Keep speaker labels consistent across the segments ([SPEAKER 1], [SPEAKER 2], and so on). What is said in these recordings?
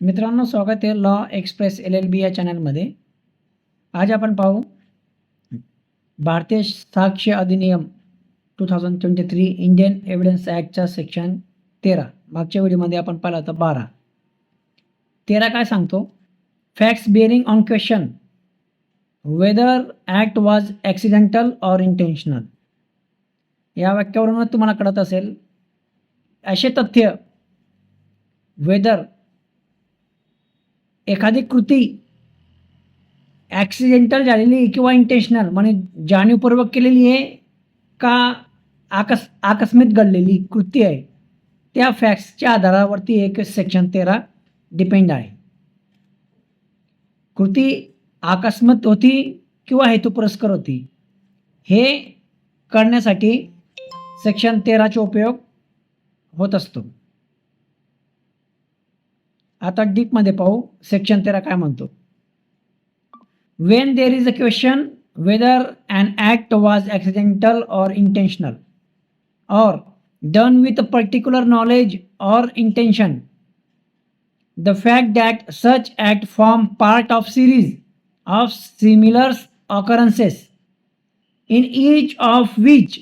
[SPEAKER 1] मित्रांनो स्वागत आहे law express L L B या चॅनलमध्ये आज आपण पाहू भारतीय साक्ष अधिनियम two thousand twenty three Indian evidence ॲक्टचा section तेरा. मागच्या व्हिडिओमध्ये आपण पाहिलं होतं बारा. तेरा काय सांगतो? Facts bearing on question whether act was accidental or intentional या वाक्यावरूनच तुम्हाला कळत असेल असे तथ्य वेदर एखादी कृती ॲक्सिडेंटल झालेली किंवा इंटेन्शनल म्हणजे जाणीवपूर्वक केलेली आहे का आकस आकस्मित घडलेली कृती आहे? त्या फॅक्ट्सच्या आधारावरती एक सेक्शन तेरा डिपेंड आहे. कृती आकस्मित होती किंवा हेतुपुरस्कर होती? हे करण्यासाठी सेक्शन तेराचा उपयोग होत असतो. आता डीपमध्ये पाहू. सेक्शन तेरा काय म्हणतो? When there is a question whether an act was accidental or intentional or done with a particular knowledge or intention the fact that such act form part of series of similar occurrences in each of which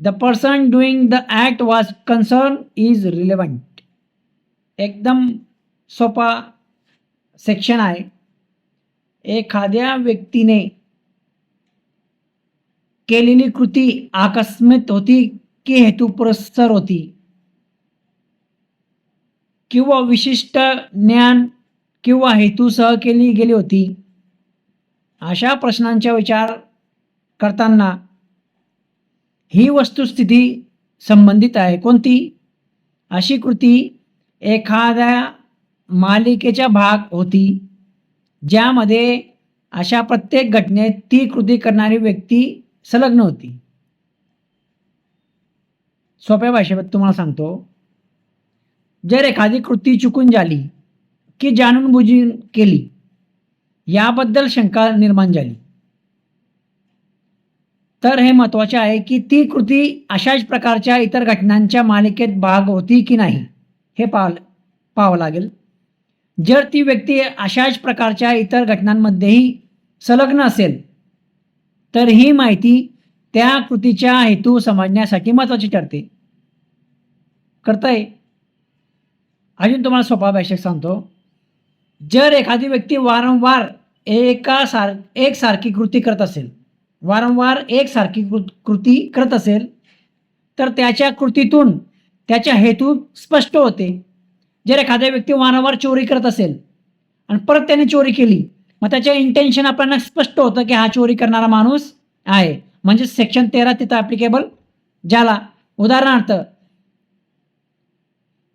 [SPEAKER 1] the person doing the act was concerned is relevant. एकदम सोपा section आहे. एखाद्या व्यक्तीने केलेली कृती आकस्मित होती की हेतुपुरस्सर होती? किंवा विशिष्ट ज्ञान किंवा हेतूसह केली गेली होती? अशा प्रश्नांचा विचार करताना ही वस्तुस्थिती संबंधित आहे. कोणती? अशी कृती एखाद्या मालिकेचा भाग होती ज्यामध्ये अशा प्रत्येक घटनेत ती कृती करणारी व्यक्ती संलग्न होती. सोप्या भाषेत तुम्हाला सांगतो जर एखादी कृती चुकून झाली की जाणून बुजून केली याबद्दल शंका निर्माण झाली. तर हे महत्त्वाचे आहे की ती कृती अशाच प्रकारच्या इतर घटनांच्या मालिकेत भाग होती की नाही. हे पाह पाहावं लागेल. जर ती व्यक्ती अशाच प्रकारच्या इतर घटनांमध्येही संलग्न असेल तर ही माहिती त्या कृतीच्या हेतू समजण्यासाठी महत्त्वाची ठरते. करताय अजून तुम्हाला सोपा भाषेत सांगतो. जर एखादी व्यक्ती वारंवार एका सार एकसारखी कृती करत असेल वारंवार एकसारखी कृ कृती करत असेल तर त्याच्या कृतीतून त्याच्या हेतू स्पष्ट होते. जर एखाद्या व्यक्ती वारंवार चोरी करत असेल आणि परत त्याने चोरी केली मग त्याच्या इंटेन्शन आपल्याला स्पष्ट होतं की हा चोरी करणारा माणूस आहे. म्हणजे सेक्शन तेरा तिथं ॲप्लिकेबल झाला उदाहरणार्थ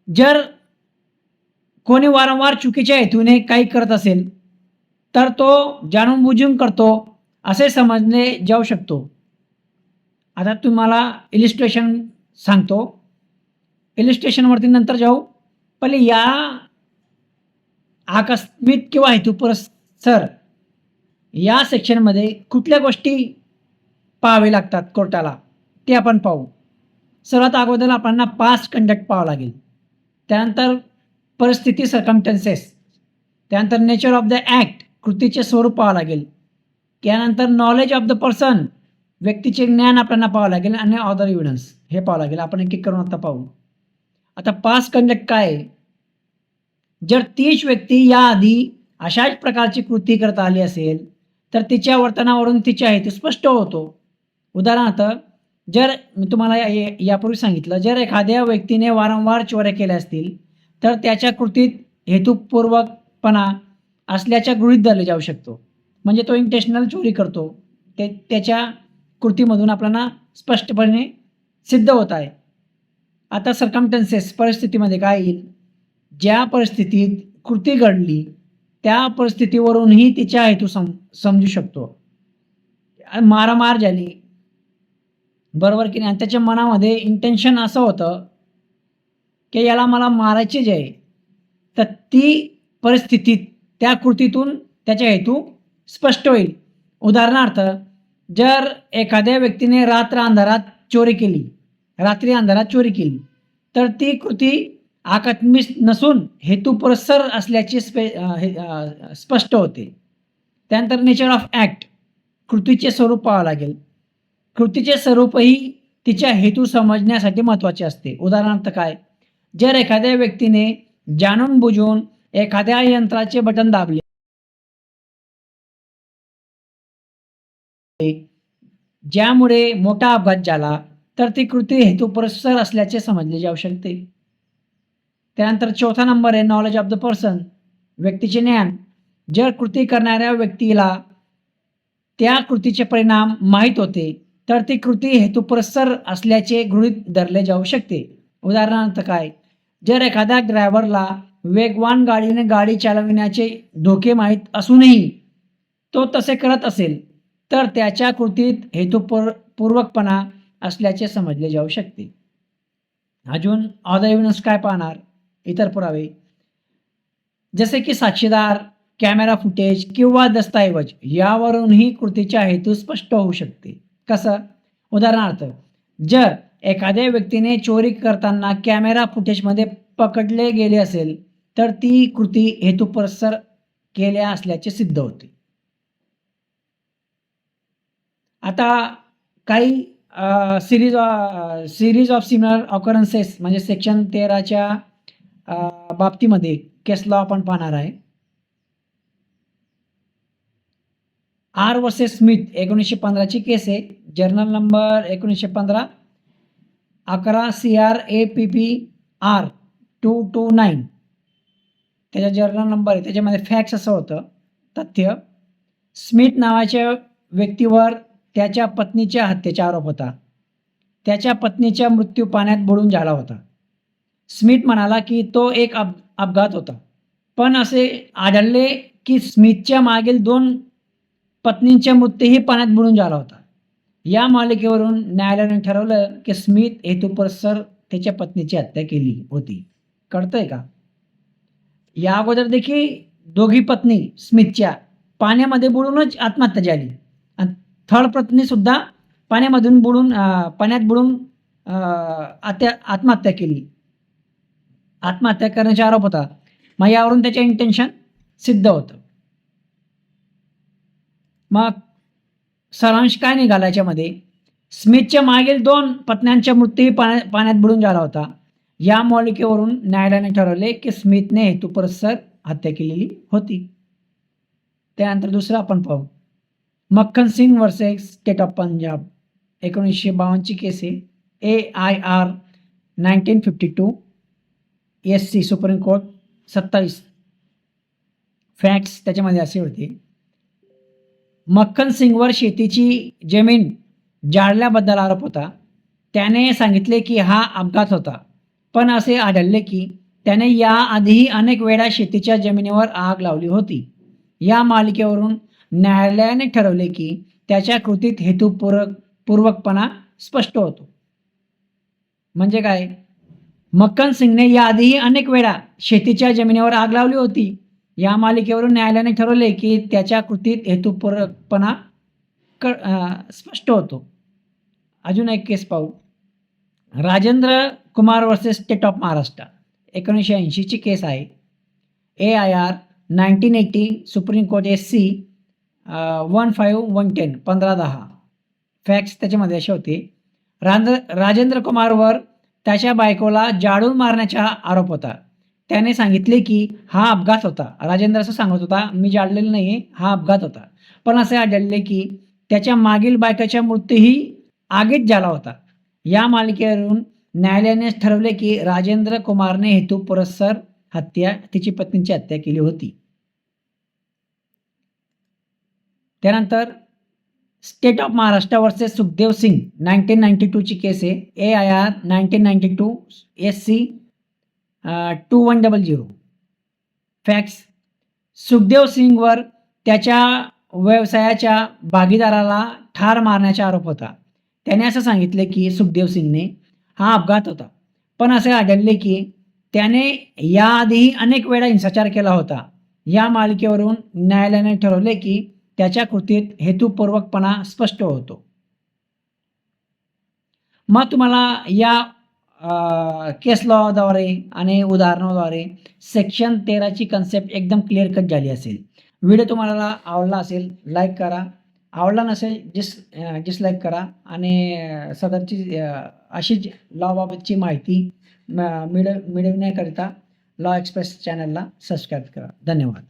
[SPEAKER 1] जर कोणी वारंवार चुकीच्या हेतूने काही करत असेल तर तो जाणून बुजून करतो असे समजले जाऊ शकतो. आता तुम्हाला इलिस्ट्रेशन सांगतो. हिल स्टेशनवरती नंतर जाऊ. पहिले या आकस्मित किंवा हेतुपुरस्सर या सेक्शनमध्ये कुठल्या गोष्टी पाहावे लागतात कोर्टाला ते आपण पाहू. सर्वात अगोदर आपल्याला पास्ट कंडक्ट पाहावं लागेल. त्यानंतर परिस्थिती सर्कमटन्सेस त्यानंतर नेचर ऑफ द ॲक्ट कृतीचे स्वरूप पाहावं लागेल. त्यानंतर नॉलेज ऑफ द पर्सन व्यक्तीचे ज्ञान आपल्याला पाहावं लागेल आणि ऑदर इव्हिडन्स हे पाहावं लागेल. आपण एक एक करून आता पाहू. आता पास कंडक्ट काय? आहे जर तीच व्यक्ती याआधी अशाच प्रकारची कृती करत आली असेल तर तिच्या वर्तनावरून तिचे आहे ते स्पष्ट होतो. उदाहरणार्थ जर मी तुम्हाला या- यापूर्वी सांगितलं जर एखाद्या व्यक्तीने वारंवार चोऱ्या केल्या असतील तर त्याच्या कृतीत हेतुपूर्वकपणा असल्याच्या गृहीत धरले जाऊ शकतो. म्हणजे तो इंटेशनल चोरी करतो. ते त्याच्या कृतीमधून आपल्याला स्पष्टपणे सिद्ध होत आहे. आता सरकमटन्सेस परिस्थितीमध्ये काय येईल? ज्या परिस्थितीत कृती घडली त्या परिस्थितीवरूनही तिच्या हेतू सम समजू शकतो. मारामार झाली. बरोबर की नाही? आणि त्याच्या मनामध्ये इंटेन्शन असं होतं की याला मला मारायची जे आहे तर ती परिस्थितीत त्या कृतीतून त्याच्या हेतू स्पष्ट होईल. उदाहरणार्थ जर एखाद्या व्यक्तीने रात्र अंधारात चोरी केली रात्री अंधारात चोरी केली. तर ती कृती आकस्मिक नसून हेतुपुरस्सर असल्याचे स्पे हे, स्पष्ट होते. त्यानंतर नेचर ऑफ ॲक्ट कृतीचे स्वरूप पाहावं लागेल. कृतीचे स्वरूपही तिच्या हेतू समजण्यासाठी महत्त्वाचे असते. उदाहरणार्थ काय? जर एखाद्या व्यक्तीने जाणून बुजून एखाद्या यंत्राचे बटन दाबले. ज्यामुळे मोठा अपघात झाला. तर ती कृती हेतुपुरस्सर असल्याचे समजले जाऊ शकते. त्यानंतर चौथा नंबर आहे नॉलेज ऑफ द पर्सन व्यक्तीचे ज्ञान. जर कृती करणाऱ्या व्यक्तीला त्या कृतीचे परिणाम माहीत होते तर ती कृती हेतुपुरस्सर असल्याचे गृहीत धरले जाऊ शकते. उदाहरणार्थ काय? जर एखाद्या ड्रायव्हरला वेगवान गाडीने गाडी चालविण्याचे धोके माहीत असूनही तो तसे करत असेल तर त्याच्या कृतीत हेतुपूर पूर्वकपणा असल्याचे समजले जाऊ शकते. अजून ऑदर एव्हिडन्स काय पाहणार? इतर पुरावे. जसे की साक्षीदार कॅमेरा फुटेज किंवा दस्तऐवज यावरूनही कृतीचा हेतू स्पष्ट होऊ शकते. कसं? उदाहरणार्थ जर एखाद्या व्यक्तीने चोरी करताना कॅमेरा फुटेजमध्ये पकडले गेले असेल तर ती कृती हेतुपुरस्सर केल्या असल्याचे सिद्ध होते. आता काही series series of similar occurrences म्हणजे सेक्शन तेराच्या बाबतीमध्ये केस लॉ आपण पाहणार आहे. आर वर्सेस स्मिथ एकोणीसशे पंधराची केस आहे. जर्नल नंबर एकोणीसशे पंधरा. अकरा C R A P P R two two nine त्याचा जर्नल नंबर आहे. त्याच्यामध्ये फॅक्स असं होतं. तथ्य. स्मिथ नावाच्या व्यक्तीवर त्याच्या पत्नीच्या हत्येचा आरोप होता. त्याच्या पत्नीच्या मृत्यू पाण्यात बुडून झाला होता. स्मिथ म्हणाला की तो एक अप अपघात होता. पण असे आढळले की स्मिथच्या मागील दोन पत्नींच्या मृत्यूही पाण्यात बुडून झाला होता. या मालिकेवरून न्यायालयाने ठरवलं की स्मिथ हेतुपरसर त्याच्या पत्नीची हत्या केली होती. कळतंय का? या अगोदर देखील दोघी पत्नी स्मिथच्या पाण्यामध्ये बुडूनच आत्महत्या झाली. आणि थर्ड सुद्धा पाण्यामधून बुडून पाण्यात बुडून आत्या आत्महत्या केली. आत्महत्या करण्याचा आरोप होता. मग यावरून त्याचे इंटेन्शन सिद्ध होतं. मग सारांश काय निघाला याच्यामध्ये? स्मिथच्या मागील दोन पत्न्यांच्या मृत्यूही पाण्या पाण्यात बुडून झाला होता. या मालिकेवरून न्यायालयाने ठरवले की स्मिथने हेतुपुरस्सर हत्या केलेली होती. त्यानंतर दुसरं आपण पाहू. Makhan Singh versus State of Punjab एकोणीसशे बावन्नची केस आहे. A I R nineteen fifty two S C Supreme Court सत्तावीस. फॅक्ट्स त्याच्यामध्ये असे होते. मक्खन सिंगवर शेतीची जमीन जाळल्याबद्दल आरोप होता. त्याने सांगितले की हा अपघात होता. पण असे आढळले की त्याने याआधीही अनेक वेळा शेतीच्या जमिनीवर आग लावली होती. या मालिकेवरून न्यायालयाने ठरवले की त्याच्या कृतीत हेतुपूरक पूर्वकपणा स्पष्ट होतो. म्हणजे काय? मक्कन सिंगने याआधीही अनेक वेळा शेतीच्या जमिनीवर आग लावली होती. या मालिकेवरून न्यायालयाने ठरवले की त्याच्या कृतीत हेतुपूरकपणा क स्पष्ट होतो. अजून एक केस पाहू. Rajendra Kumar versus State of Maharashtra एकोणीसशे ऐंशीची केस आहे. A I R nineteen eighty Supreme Court S C one five one ten पंधरा दहा. फॅक्ट्स त्याच्यामध्ये असे होते. रांज राजेंद्र कुमारवर त्याच्या बायकोला जाळून मारण्याचा आरोप होता. त्याने सांगितले की हा अपघात होता. राजेंद्र असं सांगत होता मी जाळलेलं नाही हा अपघात होता. पण असे आढळले की त्याच्या मागील बायकाच्या मृत्यूही आगीत झाला होता. या मालिकेवरून न्यायालयाने ठरवले की राजेंद्र कुमारने हेतू पुरस्सर हत्या तिची पत्नीची हत्या केली होती. त्यानंतर State of Maharashtra versus Sukhdev Singh nineteen ninety टूची case आहे. A I R nineteen ninety two S C two one double zero facts Sukhdev सिंगवर त्याच्या व्यवसायाच्या भागीदाराला ठार मारण्याचा आरोप होता. त्याने असं सांगितले की सुखदेव सिंगने हा अपघात होता. पण असे आढळले की त्याने याआधीही अनेक वेळा हिंसाचार केला होता. या मालिकेवरून न्यायालयाने ठरवले की त्याच्या कृतीत हेतुपूर्वकपणा स्पष्ट होतो. मग तुम्हाला या केस लॉद्वारे आणि उदाहरणाद्वारे सेक्शन तेराची कन्सेप्ट एकदम क्लिअर कट झाली असेल. व्हिडिओ तुम्हाला आवडला असेल लाईक करा. आवडला नसेल डिस डिसलाईक करा. आणि सदरची अशीच लॉबाबतची माहिती मिळ मिळव मिळविण्याकरिता लॉ एक्सप्रेस चॅनलला सबस्क्राईब करा. धन्यवाद.